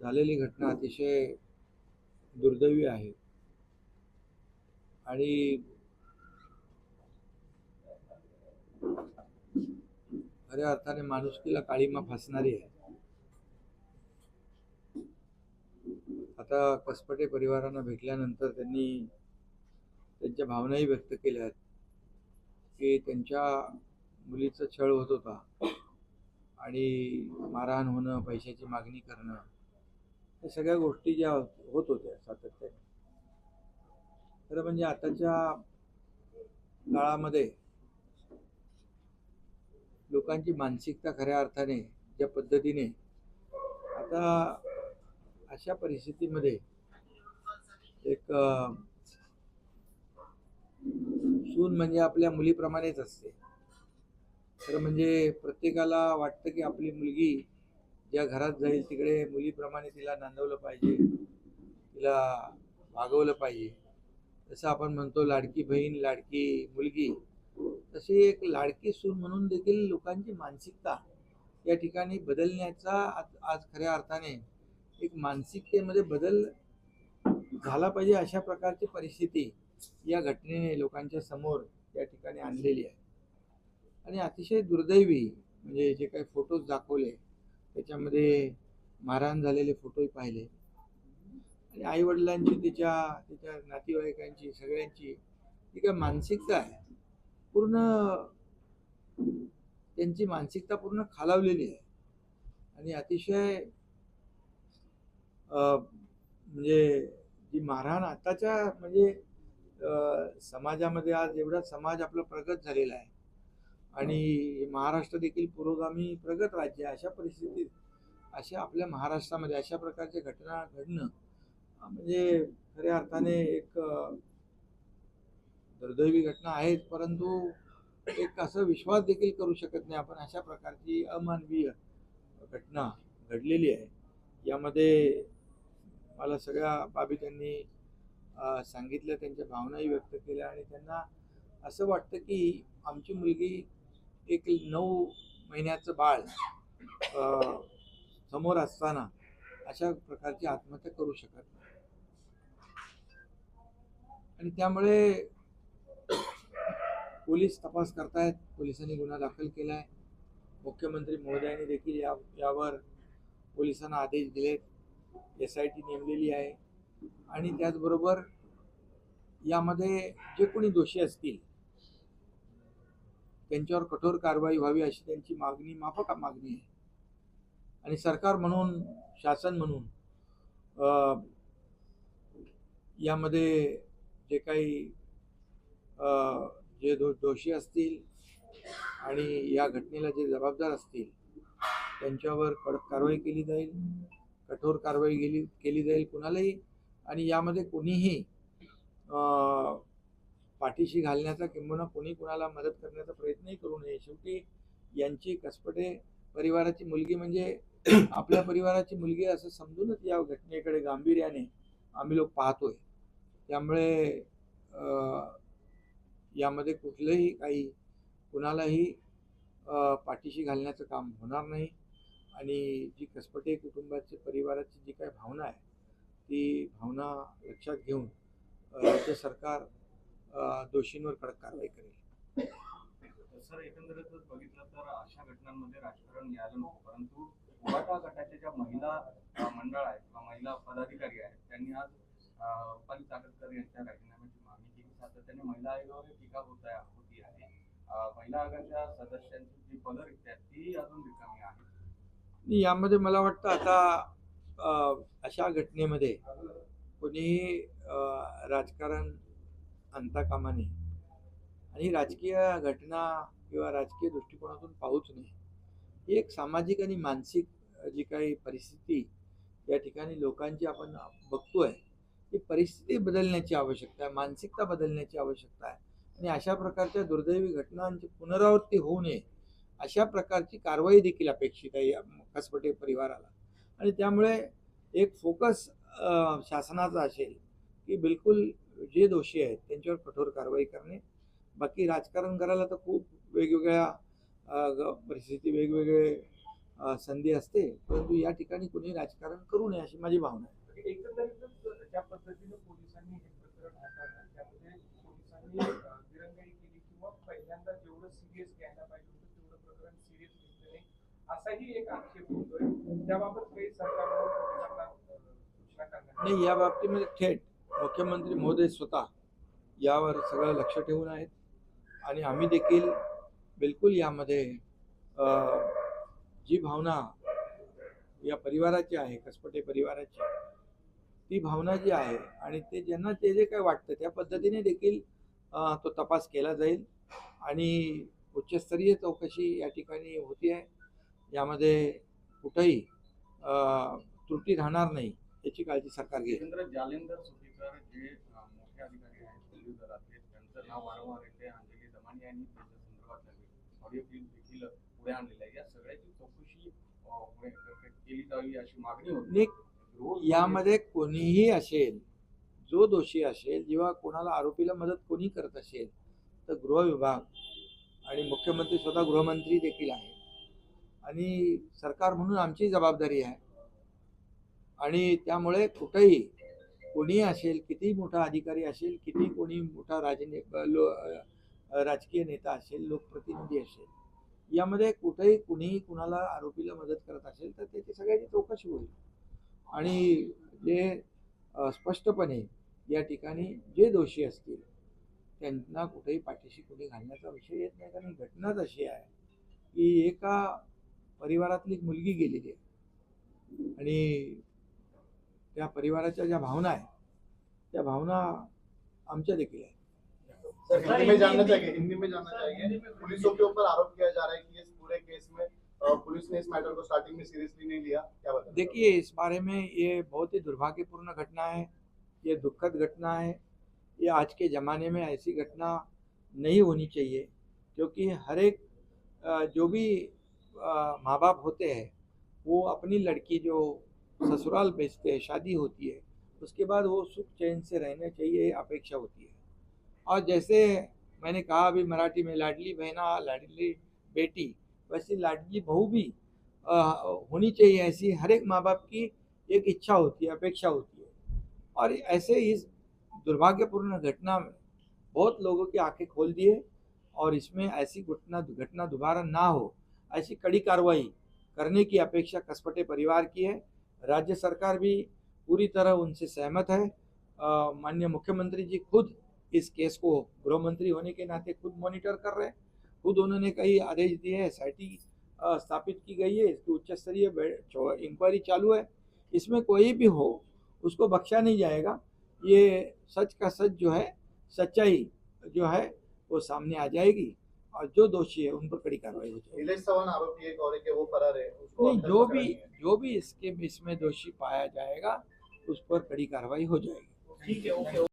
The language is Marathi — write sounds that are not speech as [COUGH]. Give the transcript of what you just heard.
झालेली घटना अतिशय दुर्दैवी आहे. आणि खऱ्या अर्थाने माणुसकीला काळीमा फासणारी आहे. आता कसपटे परिवारांना भेटल्यानंतर त्यांनी त्यांच्या भावनाही व्यक्त केल्या आहेत की त्यांच्या मुलीचा छळ होत होता आणि मारहाण होणं पैशाची मागणी करणं या सगळ्या गोष्टी ज्या होत होत्या सातत्याने. खरं म्हणजे आताच्या काळामध्ये लोकांची मानसिकता खऱ्या अर्थाने ज्या पद्धतीने आता अशा परिस्थितीमध्ये एक सून म्हणजे आपल्या मुलीप्रमाणेच असते. खरं म्हणजे प्रत्येकाला वाटतं की आपली मुलगी ज्या घरात जाईल तिकडे मुलीप्रमाणे तिला नांदवलं पाहिजे. तिला वागवलं पाहिजे. जसं आपण म्हणतो लाडकी बहीण लाडकी मुलगी तशी एक लाडकी सून म्हणून देखील लोकांची मानसिकता या ठिकाणी बदलण्याचा आज आज खऱ्या अर्थाने एक मानसिकतेमध्ये बदल झाला पाहिजे अशा प्रकारची परिस्थिती या घटनेने लोकांच्या समोर या ठिकाणी आणलेली आहे. आणि अतिशय दुर्दैवी म्हणजे जे काही फोटोज दाखवले त्याच्यामध्ये मारहाण झालेले फोटोही पाहिले. आणि आईवडिलांची तिच्या तिच्या नातेवाईकांची सगळ्यांची ती काय मानसिकता आहे. पूर्ण त्यांची मानसिकता पूर्ण खालावलेली आहे. आणि अतिशय म्हणजे जी मारहाण आताच्या म्हणजे समाजामध्ये आज एवढा समाज आपला प्रगत झालेला आहे. आणि महाराष्ट्र देखील पुरोगामी प्रगत राज्य आहे अशा परिस्थितीत अशा आपल्या महाराष्ट्रामध्ये अशा प्रकारच्या घटना घडणं म्हणजे खऱ्या अर्थाने एक दुर्दैवी घटना आहेत परंतु एक असं विश्वास देखील करू शकत नाही आपण अशा प्रकारची अमानवीय घटना घडलेली आहे. यामध्ये मला सगळ्या बाबी त्यांनी अं, सांगितलं त्यांच्या भावनाही व्यक्त केल्या आणि त्यांना असं वाटतं की आमची मुलगी एक नऊ महिन्याचं बाळ समोर असताना अशा प्रकारची आत्महत्या करू शकत नाही. आणि त्यामुळे पोलीस तपास करतायत पोलिसांनी गुन्हा दाखल केला आहे मुख्यमंत्री महोदयांनी देखील या यावर पोलिसांना आदेश दिलेत. एस आय टी नेमलेली आहे. आणि त्याचबरोबर यामध्ये जे कोणी दोषी असतील त्यांच्यावर कठोर कारवाई व्हावी अशी त्यांची मागणी माफक मागणी आहे. आणि सरकार म्हणून शासन म्हणून यामध्ये जे काही जे दो दोषी असतील आणि या घटनेला जे जबाबदार असतील त्यांच्यावर कडक कारवाई केली जाईल कठोर कारवाई केली केली जाईल कुणालाही. आणि यामध्ये कोणीही पाठीशी घालण्याचा किंबहुना कोणी कुणाला मदत करण्याचा प्रयत्नही करू नये. शेवटी यांची कसपटे परिवाराची मुलगी म्हणजे [CLEARS THROAT] आपल्या परिवाराची मुलगी असं समजूनच या घटनेकडे गांभीर्याने आम्ही लोक पाहतोय. त्यामुळे यामध्ये कुठलंही काही कुणालाही पाठीशी घालण्याचं काम होणार नाही. आणि जी कसपटे कुटुंबाची परिवाराची जी काही भावना आहे ती भावना लक्षात घेऊन राज्य सरकार दोषींवर कडक कारवाई करेल. सर एकंदरीतच बघितलं तर अशा घटनांमध्ये राजकारण यायला नको परंतु उबाटा गटाच्या ज्या महिला मंडळ आहेत किंवा महिला पदाधिकारी आहेत त्यांनी आज रुपाली चाकणकर यांच्या राजीनाम्याची मागणी केली. सातत्याने महिला आयोगावर टीका होत आहे होती आहे. महिला आयोगाच्या सदस्यांची जी पदं रिक्त आहेत ती अजून रिकामी आणि यामध्ये मला वाटतं आता अशा घटनेमध्ये कोणीही अं, राजकारण आणता कामा नये आणि राजकीय घटना किंवा राजकीय दृष्टिकोनातून पाहूच नये. ही एक सामाजिक आणि मानसिक जी काही परिस्थिती या ठिकाणी लोकांची आपण बघतोय ही परिस्थिती बदलण्याची आवश्यकता आहे मानसिकता बदलण्याची आवश्यकता आहे. आणि अशा प्रकारच्या दुर्दैवी घटनांची पुनरावृत्ती होऊ नये अशा प्रकारची कारवाई देखील अपेक्षित आहे या कसपटे परिवाराला. आणि त्यामुळे एक फोकस शासनाचा असेल की बिलकुल जे दोषी आहेत त्यांच्यावर कठोर कारवाई करणे. बाकी राजकारण करायला तर खूप वेगवेगळ्या परिस्थिती वेगवेगळे संधी असते. परंतु या ठिकाणी कोणी राजकारण करू नये अशी माझी भावना आहे. एकंदरीतच ज्या पद्धतीने पोलिसांनी हे प्रकरण हाताळलं त्यामध्ये पोलिसांनी दिरंगाई केली किंवा पहिल्यांदा जेवढं सिरियस घ्यायला पाहिजे होतं तेवढं प्रकरण सिरियस घेतलं नाही असाही एक आक्षेप होतोय. त्याबाबत काही नाही. या बाबतीमध्ये थेट मुख्यमंत्री महोदय स्वतः यावर सगळं लक्ष ठेवून आहेत. आणि आम्ही देखील बिलकुल यामध्ये जी भावना या परिवाराची आहे कसपटे परिवाराची ती भावना जी आहे आणि ते ज्यांना ते जे काय वाटतं त्या पद्धतीने देखील तो तपास केला जाईल. आणि उच्चस्तरीय चौकशी या ठिकाणी होती आहे यामध्ये कुठंही त्रुटी राहणार नाही. याची काळजी सरकार घेईल. एकंदर जालेंदर सुटीकर जे अ, मोठे अधिकारी आहेत पोलीस दलातले त्यांचं नाव वारंवार येते अंजली दमानी यांनी त्याच्या संदर्भात ऑडिओ क्लिप देखील पुढे आणलेलं आहे या सगळ्याची चौकशी अ, पुढे केली जावी अशी मागणी होती. रोज यामध्ये कोणीही असेल जो दोषी असेल जेव्हा कोणाला आरोपीला मदत कोणी करत असेल तर गृह विभाग आणि मुख्यमंत्री स्वतः गृहमंत्री देखील आहे आणि सरकार म्हणून आमची जबाबदारी आहे. आणि त्यामुळे कुठेही कोणी असेल किती मोठा अधिकारी असेल किती कोणी मोठा राजने लो राजकीय नेता असेल लोकप्रतिनिधी असेल यामध्ये कुठेही कुणीही कुणाला आरोपीला मदत करत असेल तर त्याची सगळ्याची चौकशी होईल. आणि जे स्पष्टपणे या ठिकाणी जे दोषी असतील त्यांना कुठेही पाठीशी कुणी घालण्याचा विषय येत नाही. कारण घटनाच अशी आहे की एका परिवारातली एक मुलगी गेलेली आहे. आणि त्या परिवाराच्या ज्या भावना आहेत त्या भावना आमच्या देखील आहेत. सर हिंदी में जानना चाहिए हिंदी में जानना चाहिए. पुलिसों के ऊपर आरोप किया जा रहा है कि इस पूरे केस में पुलिस ने इस मैटर को स्टार्टिंग में सीरियसली नहीं लिया. क्या बताएँ देखिए इस बारे में ये बहुत ही दुर्भाग्यपूर्ण घटना है ये दुखद घटना है ये आज के ज़माने में ऐसी घटना नहीं होनी चाहिए क्योंकि हर एक जो भी माँ बाप होते हैं वो अपनी लड़की जो ससुराल भेजते हैं शादी होती है उसके बाद वो सुख चैन से रहना चाहिए अपेक्षा होती है। और जैसे मैंने कहा अभी मराठी में लाडली बहना लाडली बेटी वैसे लाडली बहू भी अ, होनी चाहिए ऐसी हर एक माँ बाप की एक इच्छा होती है अपेक्षा होती है। और ऐसे इस दुर्भाग्यपूर्ण घटना में बहुत लोगों की आँखें खोल दिए और इसमें ऐसी घटना घटना दोबारा ना हो ऐसी कड़ी कार्रवाई करने की अपेक्षा कसपटे परिवार की है। राज्य सरकार भी पूरी तरह उनसे सहमत है। माननीय मुख्यमंत्री जी खुद इस केस को गृह मंत्री होने के नाते खुद मॉनिटर कर रहे हैं। खुद उन्होंने कई आदेश दिए हैं एस स्थापित की गई है, इसकी उच्च स्तरीय इंक्वायरी चालू है। इसमें कोई भी हो, उसको बख्शा नहीं जाएगा। ये सच का सच जो है, सच्चाई जो है, वो सामने आ जाएगी। और जो दोषी है उन पर कड़ी कार्रवाई हो जाएगी। आरोपी एक और वो फरार है नहीं जो भी जो भी इसके इसमें दोषी पाया जाएगा उस पर कड़ी कार्रवाई हो जाएगी। ठीक है ओके।